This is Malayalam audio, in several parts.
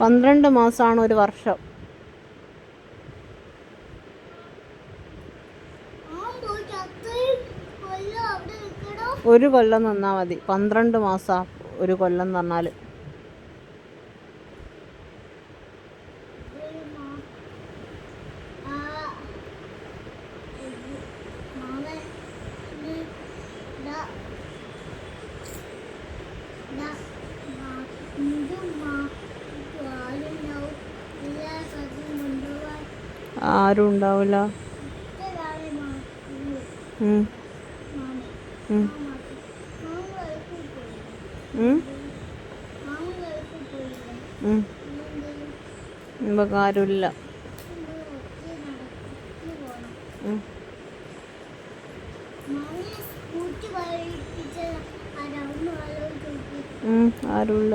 പന്ത്രണ്ട് മാസമാണ് ഒരു വർഷം. ഒരു കൊല്ലം നിന്നാൽ മതി. പന്ത്രണ്ട് മാസം ഒരു കൊല്ലം എന്ന് ആരും ഉണ്ടാവില്ല. നമുക്ക് ആരുമില്ല. ആരുമില്ല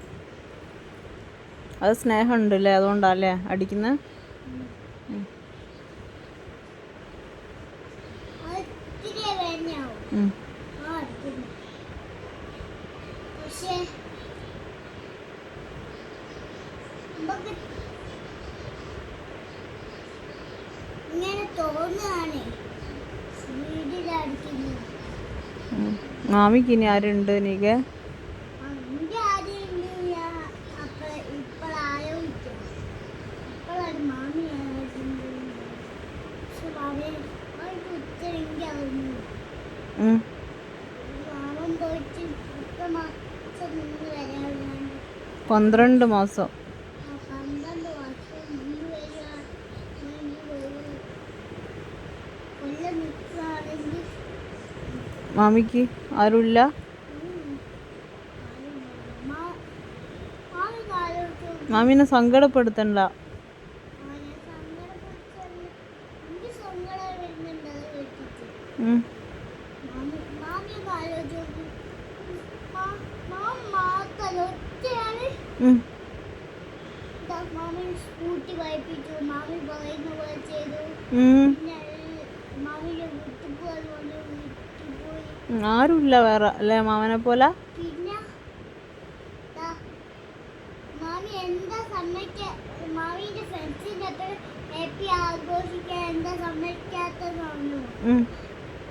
അത് സ്നേഹമുണ്ടല്ലേ അതുകൊണ്ടാല്ലേ അടിക്കുന്നത് മാമിക്ക് ഇനി ആരുണ്ട് നീക്ക് പന്ത്രണ്ട് മാസം. മാമിക്ക് ആരുമില്ല? മാമിനെ സങ്കടപ്പെടുത്തണ്ട. ഉം. സ്കൂട്ടി വായിപ്പിച്ചു മാമി പറയുന്ന പോലെ ചെയ്തു. മാമിയുടെ വീട്ടിൽ പോയി വേറെ അല്ലേ മാമനെ പോലെ?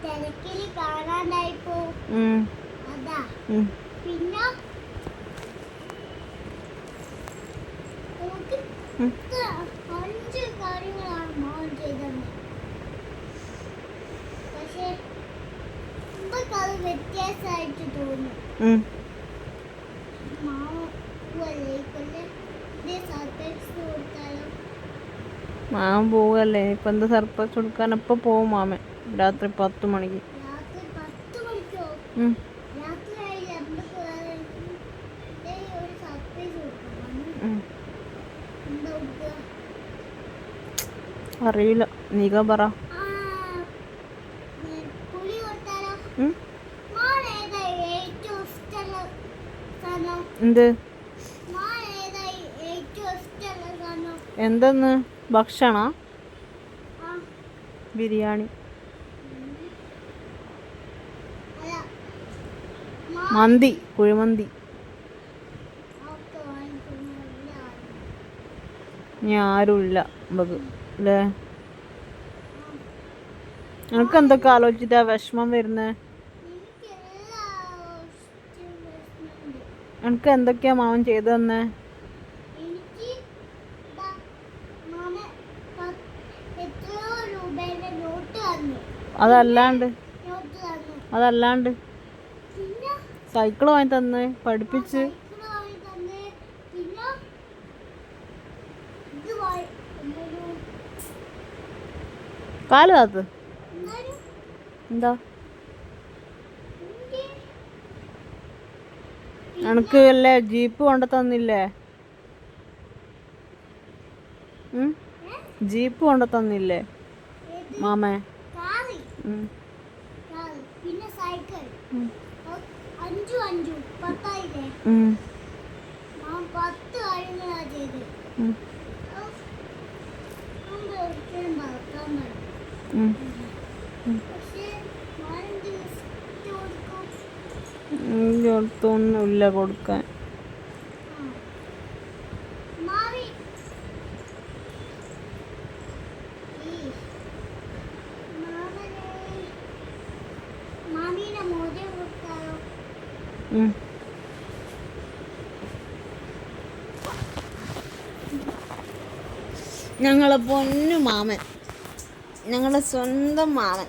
തിരക്കിൽ കാണാണ്ടായിപ്പോ. അതാ. അഞ്ച് പക്ഷേ തോന്നുന്നു പോവല്ലേ ഇപ്പൊ എന്താ സർപ്രൈസ് കൊടുക്കാൻ? എപ്പോ പോവും മാമേ രാത്രി പത്ത് മണിക്ക്. രാത്രി പത്ത് മണിക്കോ? അറിയില്ല. നീക പറ. എന്ത്? എന്തെന്ന്? ഭക്ഷണ? ബിരിയാണി. മന്തി കുഴിമന്തി. ഇനി ആരുമില്ല നമുക്ക് അല്ലേ നിനക്ക് എന്തൊക്കെ ആലോചിച്ചിട്ടാ വിഷമം വരുന്നത് നിനക്ക് എന്തൊക്കെയാ മാമൻ ചെയ്തു തന്നെ? അതല്ലാണ്ട്? അതല്ലാണ്ട്? സൈക്കിൾ വാങ്ങി തന്ന് പഠിപ്പിച്ച്? പാൽ താത്ത് എന്താ? എനക്ക് അല്ലേ ജീപ്പ് കൊണ്ട തന്നില്ലേ? ജീപ്പ് കൊണ്ട തന്നില്ലേ? മാമേ. പിന്നെ സൈക്കിൾ അടുത്തൊന്നുമില്ല കൊടുക്കാൻ. ഞങ്ങളെ പൊന്നു മാമൻ. ഞങ്ങളെ സ്വന്തം മാമൻ.